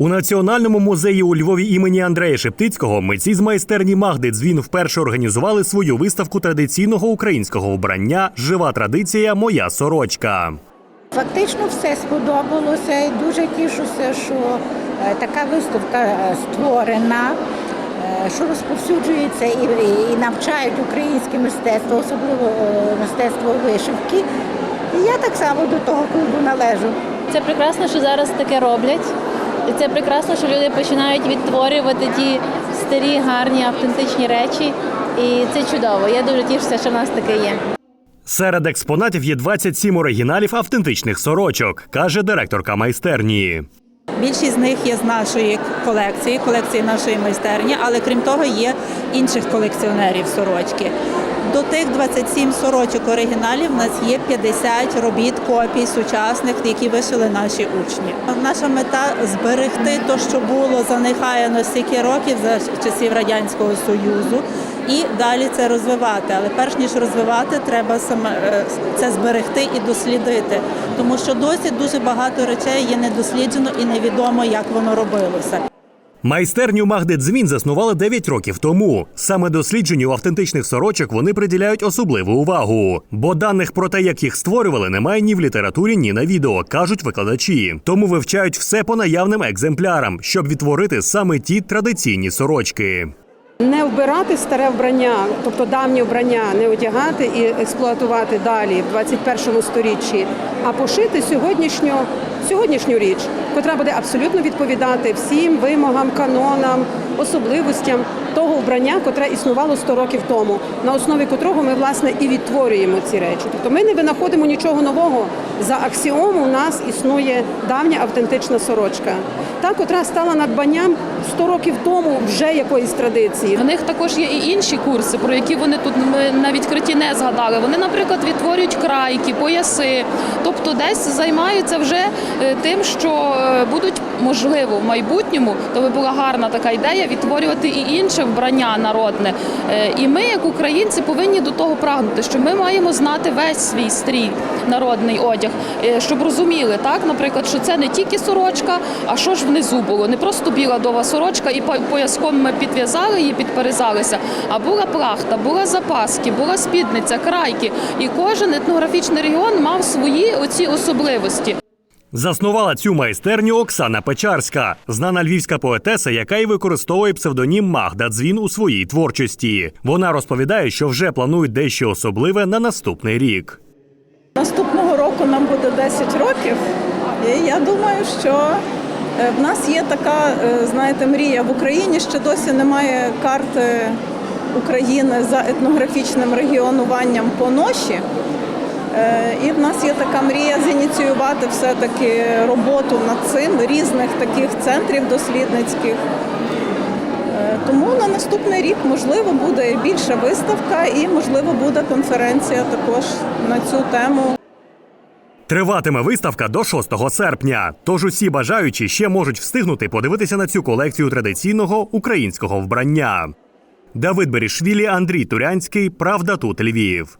У національному музеї у Львові імені Андрея Шептицького митці з майстерні Магди Дзвін вперше організували свою виставку традиційного українського вбрання Жива традиція Моя сорочка. Фактично все сподобалося і дуже тішуся, що е, така виставка е, створена, е, що розповсюджується і, і навчають українське мистецтво, особливо мистецтво вишивки. І я так само до того клубу належу. Це прекрасно, що зараз таке роблять. І це прекрасно, що люди починають відтворювати ті старі, гарні, автентичні речі. І це чудово. Я дуже тішуся, що в нас таке є. Серед експонатів є 27 оригіналів автентичних сорочок, каже директорка майстерні. Більшість з них є з нашої колекції, колекції нашої майстерні, але крім того, є інших колекціонерів сорочки. До тих 27 сорочок оригіналів в нас є 50 робіт копій сучасних, які вишили наші учні. Наша мета зберегти те, що було занехаяно стільки років за часів радянського союзу, і далі це розвивати. Але перш ніж розвивати, треба саме е, це зберегти і дослідити, тому що досі дуже багато речей є недосліджено і невідомо, як воно робилося. Майстерню Магди Дзвін заснували 9 років тому. Саме дослідженню автентичних сорочок вони приділяють особливу увагу. Бо даних про те, як їх створювали, немає ні в літературі, ні на відео, кажуть викладачі. Тому вивчають все по наявним екземплярам, щоб відтворити саме ті традиційні сорочки. Не вбирати старе вбрання, тобто давнє вбрання, не одягати і експлуатувати далі в 21 сторіччі, а пошити сьогоднішню, сьогоднішню річ, котра буде абсолютно відповідати всім вимогам, канонам, особливостям того вбрання, котре існувало 100 років тому, на основі котрого ми власне і відтворюємо ці речі. Тобто ми не винаходимо нічого нового. За аксіому у нас існує давня автентична сорочка, та котра стала надбанням 100 років тому вже якоїсь традиції. В них також є і інші курси, про які вони тут ми на відкритті не згадали. Вони, наприклад, відтворюють крайки, пояси, тобто десь займаються вже е, тим, що е, будуть можливо в майбутньому, то би була гарна така ідея відтворювати і інше вбрання народне. Е, І ми, як українці, повинні до того прагнути, що ми маємо знати весь свій стрій народний одяг, е, щоб розуміли, так, наприклад, що це не тільки сорочка, а що ж внизу було. Не просто біла дова сорочка, і пояском ми підв'язали її, підперезалися, а була плахта, була запаски, була спідниця, крайки. І кожен етнографічний регіон мав свої оці особливості. Заснувала цю майстерню Оксана Печарська, знана львівська поетеса, яка й використовує псевдонім Магда Дзвін у своїй творчості. Вона розповідає, що вже планують дещо особливе на наступний рік. Наступного року нам буде 10 років, і я думаю, що е, в нас є така, е, знаєте, мрія в Україні. Ще досі немає карти України за етнографічним регіонуванням по ноші. Е, І в нас є така мрія зініціювати все-таки роботу над цим різних таких центрів дослідницьких. Е, Тому на наступний рік можливо буде більша виставка і можливо буде конференція також на цю тему. Триватиме виставка до 6 серпня. Тож усі бажаючі ще можуть встигнути подивитися на цю колекцію традиційного українського вбрання. Давид Берішвілі, Андрій Турянський. Правда тут Львів.